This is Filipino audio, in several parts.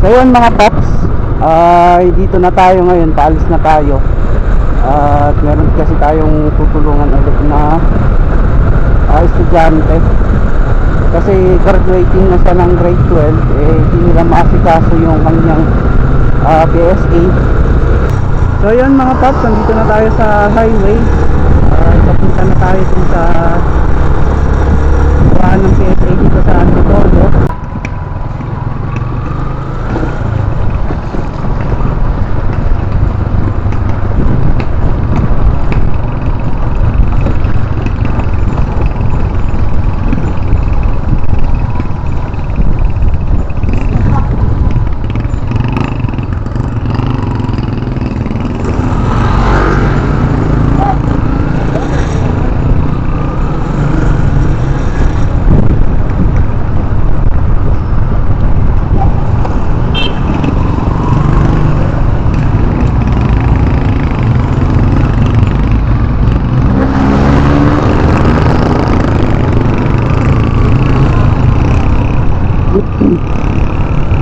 Yun mga paps, ay dito na tayo ngayon, paalis na tayo. At meron kasi tayong tutulungan ulit na ah, estudyante. Kasi graduating na siya ng grade 12, eh hindi nila maasikaso yung kanyang ah, PSA. So yun mga paps, nandito na tayo sa highway. Uh, papunta na tayo dun sa kuhaan ng PSA dito sa Antipolo.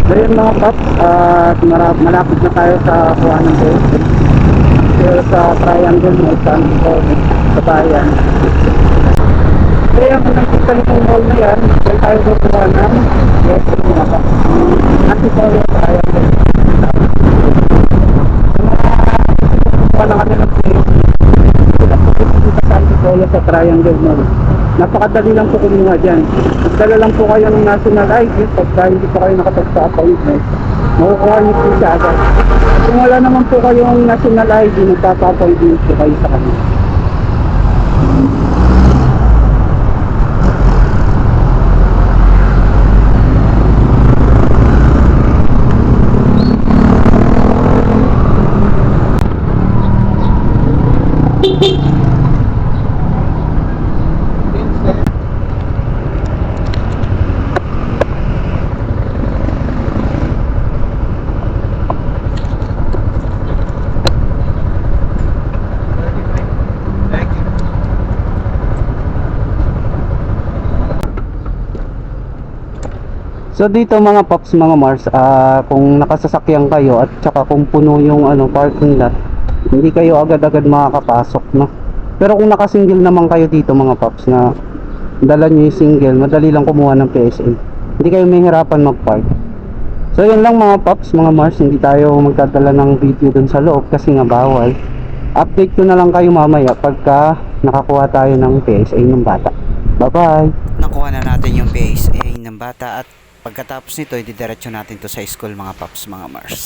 So yun mga paps, at malapit na tayo sa kuhaan ng PSA. Pero sa triangle sa Antipolo, sa bayan. Kaya kung nakita niyo yung mall na yan, dahil tayo kukuha ng PSA mga paps. Antipolo triangle. Kuha na kami ng PSA. Sila po dito sa Antipolo sa triangle mall. Napakadali lang po kumuha dyan. Magdala lang po kayo ng national ID pagka hindi po kayo nakatag sa appointment. Makukuha niyo po siya agad. Kung wala naman po kayong national ID, magpapa-appointment po kayo sa kanila. So dito mga Pops, mga Mars, ah, kung nakasasakyan kayo at saka kung puno yung ano, parking lot, hindi kayo agad-agad makakapasok, no? Pero kung nakasingle naman kayo dito mga Pops na dala nyo yung single, madali lang kumuha ng PSA. Hindi kayo mahirapan mag-park. So yun lang mga Pops, mga Mars, hindi tayo magdadala ng video dun sa loob kasi nga bawal. Update ko na lang kayo mamaya pagka nakakuha tayo ng PSA ng bata. Bye-bye! Nakuha na natin yung PSA ng bata at pagkatapos nito, ididiretso natin to sa school mga paps, mga Mars.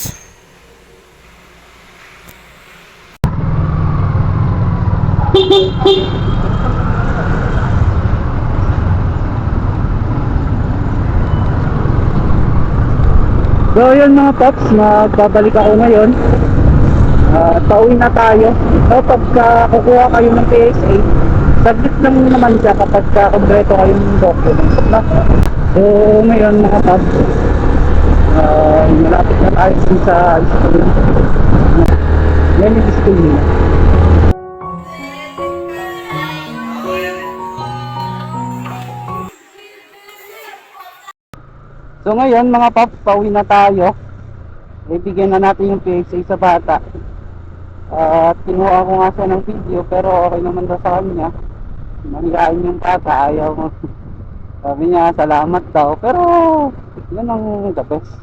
So yun mga Pops, magbabalik ako ngayon. Uh, pauwi na tayo. So pagka kukuha kayo ng PSA, submit lang naman siya kapag ka kompleto kayong documents. No? So ngayon mga Pops, uh, malapit na tayo sa school. Yan yung school nila. So ngayon mga paps, pauwi na tayo. Ibigyan na natin yung PSA sa bata. At kinuha ko nga siya ng video pero okay naman daw sa kanya. Mahihain yung bata, ayaw mo. Sabi niya salamat daw. Pero yun ang the best.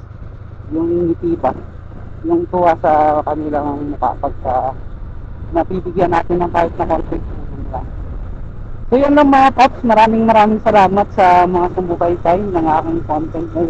Yung ba? Yung tuwa sa kanilang mukha pagka napibigyan natin ng kahit na konti tulong lang. So yun lang mga paps, maraming maraming salamat sa mga sumubaybay ng aking content ngayon.